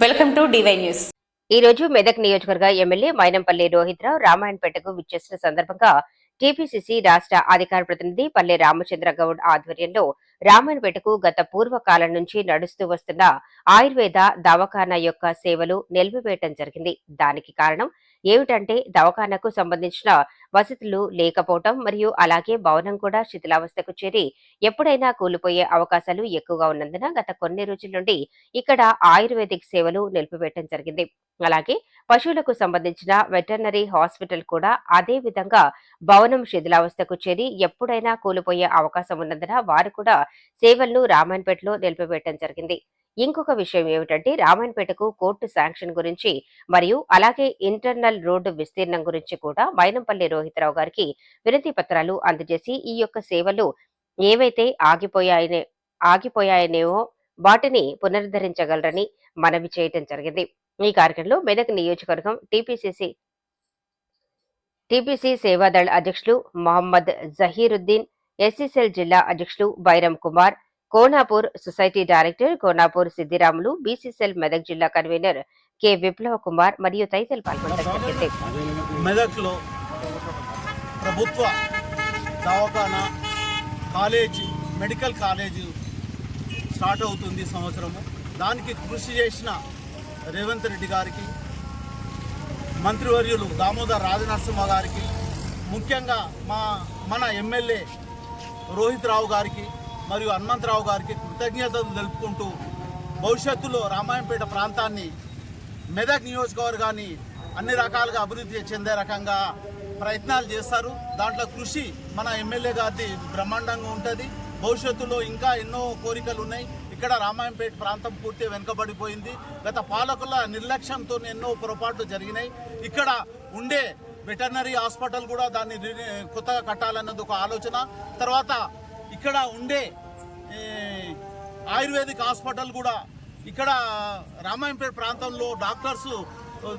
Welcome to DY news. ఈ రోజు మెదక్ నియోజకవర్గ ఎమ్మెల్యే మైనంపల్లి రోహిత్రావు రామాయణపేటకు విచ్చేసిన సందర్భంగా టీపీసీసీ రాష్ట్ర అధికార ప్రతినిధి పల్లె రామచంద్ర గౌడ్ ఆధ్వర్యంలో రామన్పేటకు గత పూర్వకాలం నుంచి నడుస్తూ వస్తున్న ఆయుర్వేద దవాఖానా యొక్క సేవలు నిలిపివేయటం జరిగింది. దానికి కారణం ఏమిటంటే దవాఖానకు సంబంధించిన వసతులు లేకపోవటం మరియు అలాగే భవనం కూడా శిథిలావస్థకు చేరి ఎప్పుడైనా కూలిపోయే అవకాశాలు ఎక్కువగా ఉన్నందున గత కొన్ని రోజుల నుండి ఇక్కడ ఆయుర్వేదిక్ సేవలు నిలిపివేయటం జరిగింది. అలాగే పశువులకు సంబంధించిన వెటర్నరీ హాస్పిటల్ కూడా అదే విధంగా భవనం శిథిలావస్థకు చేరి ఎప్పుడైనా కూలిపోయే అవకాశం ఉన్నందున వారు కూడా సేవలను రామాయణపేటలో నిలిపివేయటం జరిగింది. ఇంకొక విషయం ఏమిటంటే రామాయణపేటకు కోర్టు శాంక్షన్ గురించి మరియు అలాగే ఇంటర్నల్ రోడ్డు విస్తీర్ణం గురించి కూడా మైనంపల్లి రోహితరావు గారికి వినతి పత్రాలు అందజేసి ఈ యొక్క సేవలు ఏవైతే ఆగిపోయాయనే ఆగిపోయాయనేవో వాటిని పునరుద్ధరించగలరని మనవి చేయటం జరిగింది. ఈ కార్యక్రమంలో మెదక్ నియోజకవర్గం టీపీసీసీ టీపీసీ సేవాదళ అధ్యక్షులు మొహమ్మద్ జహీరుద్దీన్ ఎస్సీసెల్ జిల్లా అధ్యక్షులు Bairam Kumar Konapur society director Konapur Siddiramulu BC cell Medak జిల్లా కన్వీనర్ కె విప్లవ కుమార్ మరియు తదితరులు పాల్గొన్నారు. మెదక్లో ప్రభుత్వ దవాఖానా కాలేజీ మెడికల్ కాలేజీ స్టార్ట్ అవుతుంది సంవత్సరము. దానికి కృషి చేసిన రేవంత్ రెడ్డి గారికి మంత్రివర్యులు దామోదర్ రాజనరసింహ గారికి ముఖ్యంగా మా మన ఎమ్మెల్యే రోహిత్ రావు గారికి మరియు హనుమంతరావు గారికి కృతజ్ఞతలు తెలుపుకుంటూ భవిష్యత్తులో రామాయంపేట ప్రాంతాన్ని మెదక్ నియోజకవర్గాన్ని అన్ని రకాలుగా అభివృద్ధి చెందే రకంగా ప్రయత్నాలు చేస్తారు. దాంట్లో కృషి మన ఎమ్మెల్యే గారిది బ్రహ్మాండంగా ఉంటుంది. భవిష్యత్తులో ఇంకా ఎన్నో కోరికలు ఉన్నాయి. ఇక్కడ రామాయంపేట ప్రాంతం పూర్తి వెనుకబడిపోయింది. గత పాలకుల నిర్లక్ష్యంతో ఎన్నో పొరపాట్లు జరిగినాయి. ఇక్కడ ఉండే వెటర్నరీ హాస్పిటల్ కూడా దాన్ని కొత్తగా కట్టాలన్నది ఒక ఆలోచన. తర్వాత ఇక్కడ ఉండే ఆయుర్వేదిక్ హాస్పిటల్ కూడా ఇక్కడ రామాయంపేట ప్రాంతంలో డాక్టర్స్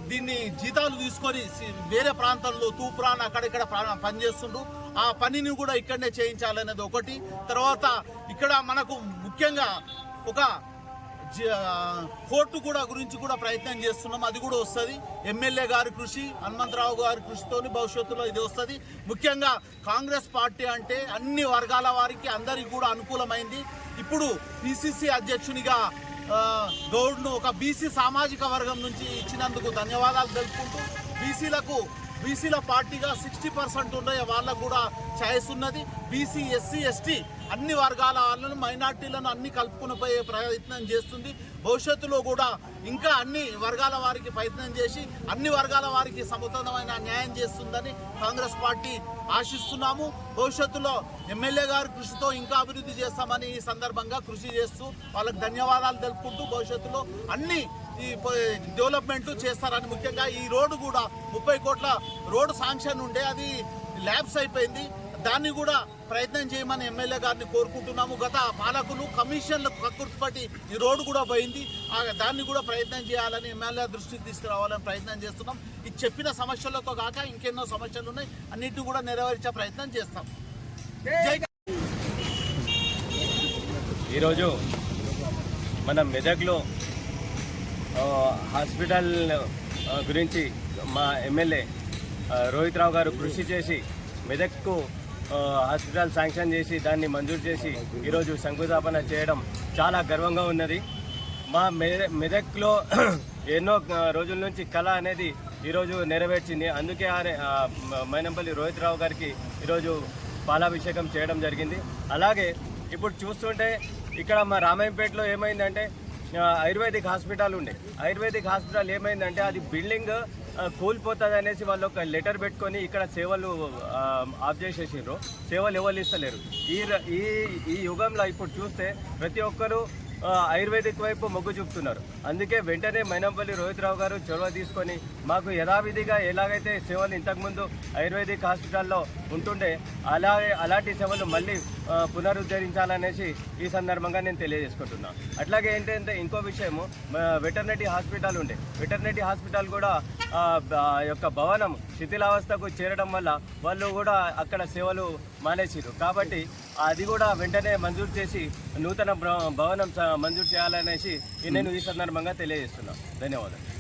దీన్ని జీతాలు తీసుకొని వేరే ప్రాంతంలో తూప్రాన్ అక్కడిక్కడ ప్రా- పనిచేస్తుండ్రు. ఆ పనిని కూడా ఇక్కడనే చేయించాలనేది ఒకటి. తర్వాత ఇక్కడ మనకు ముఖ్యంగా ఒక కోర్టు కూడా గురించి కూడా ప్రయత్నం చేస్తున్నాం. అది కూడా వస్తుంది. ఎమ్మెల్యే గారి కృషి హనుమంతరావు గారి కృషితోని భవిష్యత్తులో ఇది వస్తుంది. ముఖ్యంగా కాంగ్రెస్ పార్టీ అంటే అన్ని వర్గాల వారికి అందరికి కూడా అనుకూలమైంది. ఇప్పుడు పిసిసి అధ్యక్షునిగా గౌడ్ను ఒక బీసీ సామాజిక వర్గం నుంచి ఇచ్చినందుకు ధన్యవాదాలు తెలుపుకుంటూ బీసీలకు బీసీల పార్టీగా సిక్స్టీ పర్సెంట్ ఉన్నాయి వాళ్ళకు కూడా ఛాయిస్ ఉన్నది. బీసీ ఎస్సీ ఎస్టీ అన్ని వర్గాల వాళ్ళను మైనార్టీలను అన్ని కలుపుకుని పోయే ప్రయత్నం చేస్తుంది. భవిష్యత్తులో కూడా ఇంకా అన్ని వర్గాల వారికి ప్రయత్నం చేసి అన్ని వర్గాల వారికి సమతులమైన న్యాయం చేస్తుందని కాంగ్రెస్ పార్టీ ఆశిస్తున్నాము. భవిష్యత్తులో ఎమ్మెల్యే గారి కృషితో ఇంకా అభివృద్ధి చేస్తామని ఈ సందర్భంగా కృషి చేస్తూ వాళ్ళకి ధన్యవాదాలు తెలుపుకుంటూ భవిష్యత్తులో అన్ని ఈ డెవలప్మెంట్లు చేస్తారని ముఖ్యంగా ఈ రోడ్డు కూడా ముప్పై కోట్ల రోడ్డు శాంక్షన్ ఉండే అది ల్యాబ్స్ అయిపోయింది. దాన్ని కూడా ప్రయత్నం చేయమని ఎమ్మెల్యే గారిని కోరుకుంటున్నాము. గత పాలకులు కమిషన్లు కక్కుర్తిపట్టి ఈ రోడ్డు కూడా పోయింది. ఆ దాన్ని కూడా ప్రయత్నం చేయాలని ఎమ్మెల్యే దృష్టికి తీసుకురావాలని ప్రయత్నం చేస్తున్నాం. ఈ చెప్పిన సమస్యలతో కాక ఇంకెన్నో సమస్యలు ఉన్నాయి. అన్నింటినీ కూడా నెరవేర్చే ప్రయత్నం చేస్తాం. ఈరోజు మన మెదక్లో హాస్పిటల్ గురించి మా ఎమ్మెల్యే రోహిత్ రావు గారు కృషి చేసి మెదక్కు హాస్పిటల్ శాంక్షన్ చేసి దాన్ని మంజూరు చేసి ఈరోజు శంకుస్థాపన చేయడం చాలా గర్వంగా ఉన్నది. మా మెదక్లో ఎన్నో రోజుల నుంచి కళ అనేది ఈరోజు నెరవేర్చింది. అందుకే ఆ, మైనంపల్లి రోహిత్ రావు గారికి ఈరోజు పాలాభిషేకం చేయడం జరిగింది. అలాగే ఇప్పుడు చూస్తుంటే ఇక్కడ మా రామాయంపేటలో ఏమైందంటే ఆయుర్వేదిక్ హాస్పిటల్ ఉండే. ఆయుర్వేదిక్ హాస్పిటల్ ఏమైందంటే అది బిల్డింగ్ కూలిపోతుంది అనేసి వాళ్ళు ఒక లెటర్ పెట్టుకొని ఇక్కడ సేవలు ఆ, ఆఫ్ చేసేసారు సేవలు ఎవరు ఇస్తలేరు. ఈ ర- ఈ ఈ యుగంలో ఇప్పుడు చూస్తే ప్రతి ఒక్కరూ ఆయుర్వేదిక్ వైపు మొగ్గు చూపుతున్నారు. అందుకే వెంటనే మైనంపల్లి రోహిత్ రావు గారు చొరవ తీసుకొని మాకు యథావిధిగా ఎలాగైతే సేవలు ఇంతకుముందు ఆయుర్వేదిక్ హాస్పిటల్లో ఉంటుండే అలాగే అలాంటి సేవలు మళ్ళీ పునరుద్ధరించాలనేసి ఈ సందర్భంగా నేను తెలియజేసుకుంటున్నా. అట్లాగే ఏంటంటే ఇంకో విషయము వెటర్నరీ హాస్పిటల్ ఉండే. వెటర్నరీ హాస్పిటల్ కూడా యొక్క భవనం శిథిలావస్థకు చేరడం వల్ల వాళ్ళు కూడా అక్కడ సేవలు మానేసిరు కాబట్టి అది కూడా వెంటనే మంజూరు చేసి నూతన భవనం మంజూరు చేయాలనేసి నేను ఈ సందర్భంగా సందర్భంగా తెలియజేస్తున్నాం. ధన్యవాదాలు.